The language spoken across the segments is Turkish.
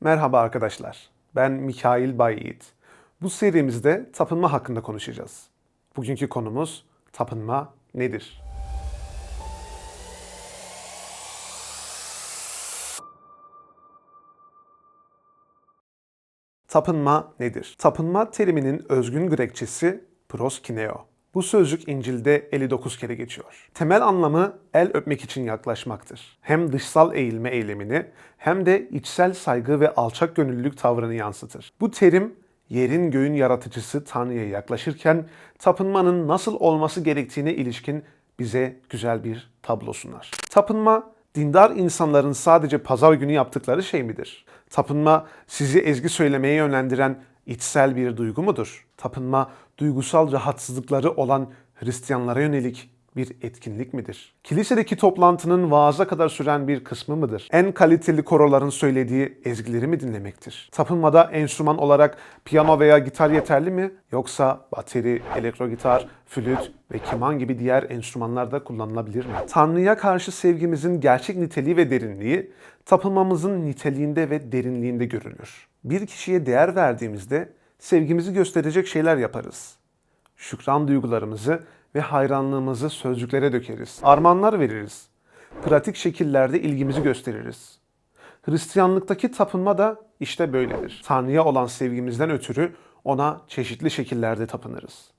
Merhaba arkadaşlar. Ben Mikail Bayyiğit. Bu serimizde tapınma hakkında konuşacağız. Bugünkü konumuz tapınma nedir? Tapınma nedir? Tapınma teriminin özgün Grekçesi proskineo. Bu sözcük İncil'de 59 kere geçiyor. Temel anlamı el öpmek için yaklaşmaktır. Hem dışsal eğilme eylemini hem de içsel saygı ve alçak gönüllülük tavrını yansıtır. Bu terim yerin göğün yaratıcısı Tanrı'ya yaklaşırken tapınmanın nasıl olması gerektiğine ilişkin bize güzel bir tablo sunar. Tapınma dindar insanların sadece pazar günü yaptıkları şey midir? Tapınma sizi ezgi söylemeye yönlendiren içsel bir duygu mudur? Tapınma duygusal rahatsızlıkları olan Hristiyanlara yönelik bir etkinlik midir? Kilisedeki toplantının vaaza kadar süren bir kısmı mıdır? En kaliteli koroların söylediği ezgileri mi dinlemektir? Tapınmada enstrüman olarak piyano veya gitar yeterli mi? Yoksa bateri, elektro gitar, flüt ve keman gibi diğer enstrümanlar da kullanılabilir mi? Tanrı'ya karşı sevgimizin gerçek niteliği ve derinliği tapınmamızın niteliğinde ve derinliğinde görülür. Bir kişiye değer verdiğimizde sevgimizi gösterecek şeyler yaparız. Şükran duygularımızı ve hayranlığımızı sözcüklere dökeriz. Armağanlar veririz. Pratik şekillerde ilgimizi gösteririz. Hristiyanlıktaki tapınma da işte böyledir. Tanrı'ya olan sevgimizden ötürü ona çeşitli şekillerde tapınırız.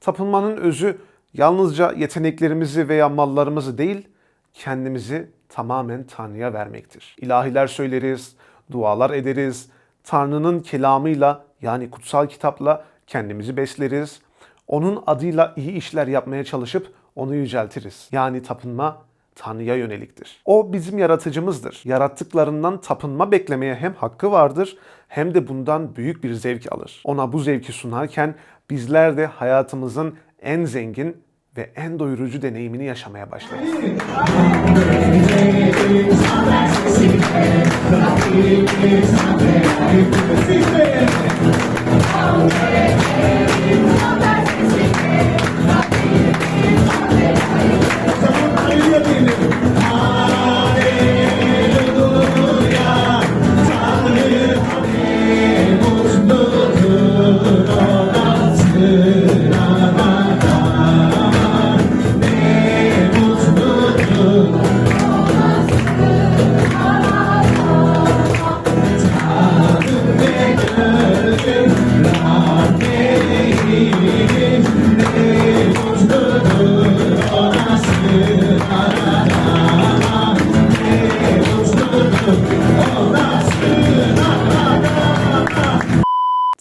Tapınmanın özü yalnızca yeteneklerimizi veya mallarımızı değil, kendimizi tamamen Tanrı'ya vermektir. İlahiler söyleriz, dualar ederiz, Tanrı'nın kelamıyla yani kutsal kitapla kendimizi besleriz. Onun adıyla iyi işler yapmaya çalışıp onu yüceltiriz. Yani tapınma Tanrı'ya yöneliktir. O bizim yaratıcımızdır. Yarattıklarından tapınma beklemeye hem hakkı vardır hem de bundan büyük bir zevk alır. Ona bu zevki sunarken bizler de hayatımızın en zengin ve en doyurucu deneyimini yaşamaya başlarız. Altyazı M.K.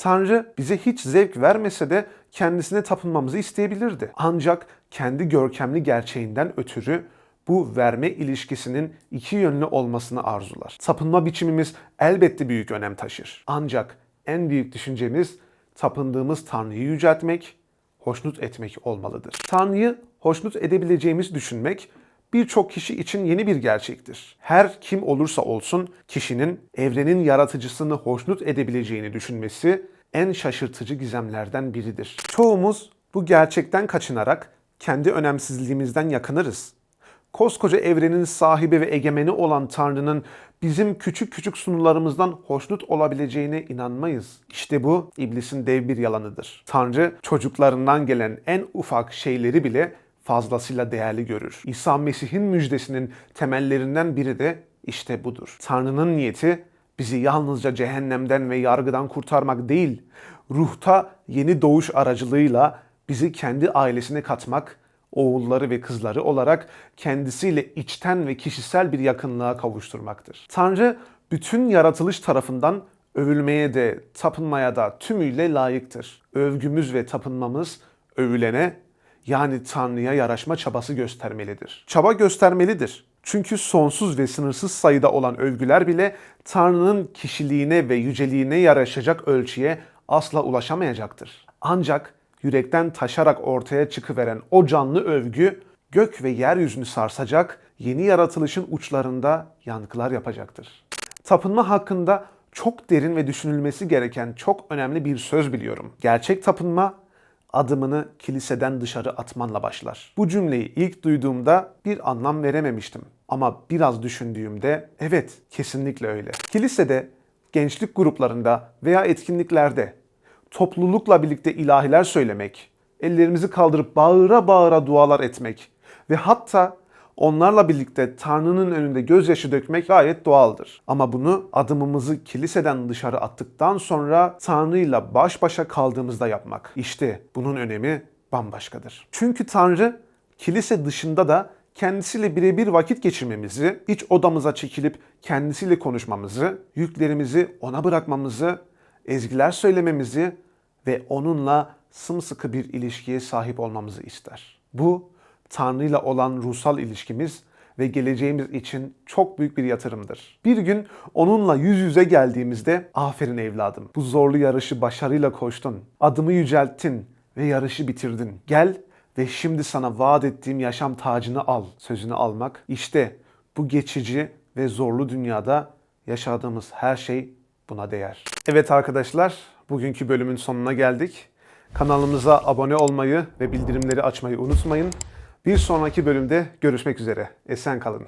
Tanrı bize hiç zevk vermese de kendisine tapınmamızı isteyebilirdi. Ancak kendi görkemli gerçeğinden ötürü bu verme ilişkisinin iki yönlü olmasını arzular. Tapınma biçimimiz elbette büyük önem taşır. Ancak en büyük düşüncemiz tapındığımız Tanrı'yı yüceltmek, hoşnut etmek olmalıdır. Tanrı'yı hoşnut edebileceğimiz düşünmek birçok kişi için yeni bir gerçektir. Her kim olursa olsun kişinin evrenin yaratıcısını hoşnut edebileceğini düşünmesi en şaşırtıcı gizemlerden biridir. Çoğumuz bu gerçekten kaçınarak kendi önemsizliğimizden yakınırız. Koskoca evrenin sahibi ve egemeni olan Tanrı'nın bizim küçük küçük sunularımızdan hoşnut olabileceğine inanmayız. İşte bu iblisin dev bir yalanıdır. Tanrı çocuklarından gelen en ufak şeyleri bile fazlasıyla değerli görür. İsa Mesih'in müjdesinin temellerinden biri de işte budur. Tanrı'nın niyeti bizi yalnızca cehennemden ve yargıdan kurtarmak değil, ruhta yeni doğuş aracılığıyla bizi kendi ailesine katmak, oğulları ve kızları olarak kendisiyle içten ve kişisel bir yakınlığa kavuşturmaktır. Tanrı bütün yaratılış tarafından övülmeye de tapınmaya da tümüyle layıktır. Övgümüz ve tapınmamız övülene yani Tanrı'ya yaraşma çabası göstermelidir. Çaba göstermelidir. Çünkü sonsuz ve sınırsız sayıda olan övgüler bile Tanrı'nın kişiliğine ve yüceliğine yaraşacak ölçüye asla ulaşamayacaktır. Ancak yürekten taşarak ortaya çıkıveren o canlı övgü gök ve yeryüzünü sarsacak, yeni yaratılışın uçlarında yankılar yapacaktır. Tapınma hakkında çok derin ve düşünülmesi gereken çok önemli bir söz biliyorum. Gerçek tapınma adımını kiliseden dışarı atmanla başlar. Bu cümleyi ilk duyduğumda bir anlam verememiştim. Ama biraz düşündüğümde evet kesinlikle öyle. Kilisede gençlik gruplarında veya etkinliklerde toplulukla birlikte ilahiler söylemek, ellerimizi kaldırıp bağıra bağıra dualar etmek ve hatta onlarla birlikte Tanrı'nın önünde gözyaşı dökmek gayet doğaldır. Ama bunu adımımızı kiliseden dışarı attıktan sonra Tanrı'yla baş başa kaldığımızda yapmak. İşte bunun önemi bambaşkadır. Çünkü Tanrı kilise dışında da kendisiyle birebir vakit geçirmemizi, iç odamıza çekilip kendisiyle konuşmamızı, yüklerimizi ona bırakmamızı, ezgiler söylememizi ve onunla sımsıkı bir ilişkiye sahip olmamızı ister. Bu Tanrı'yla olan ruhsal ilişkimiz ve geleceğimiz için çok büyük bir yatırımdır. Bir gün onunla yüz yüze geldiğimizde aferin evladım bu zorlu yarışı başarıyla koştun. Adımı yücelttin ve yarışı bitirdin. Gel ve şimdi sana vaat ettiğim yaşam tacını al. Sözünü almak işte bu geçici ve zorlu dünyada yaşadığımız her şey buna değer. Evet arkadaşlar, bugünkü bölümün sonuna geldik. Kanalımıza abone olmayı ve bildirimleri açmayı unutmayın. Bir sonraki bölümde görüşmek üzere. Esen kalın.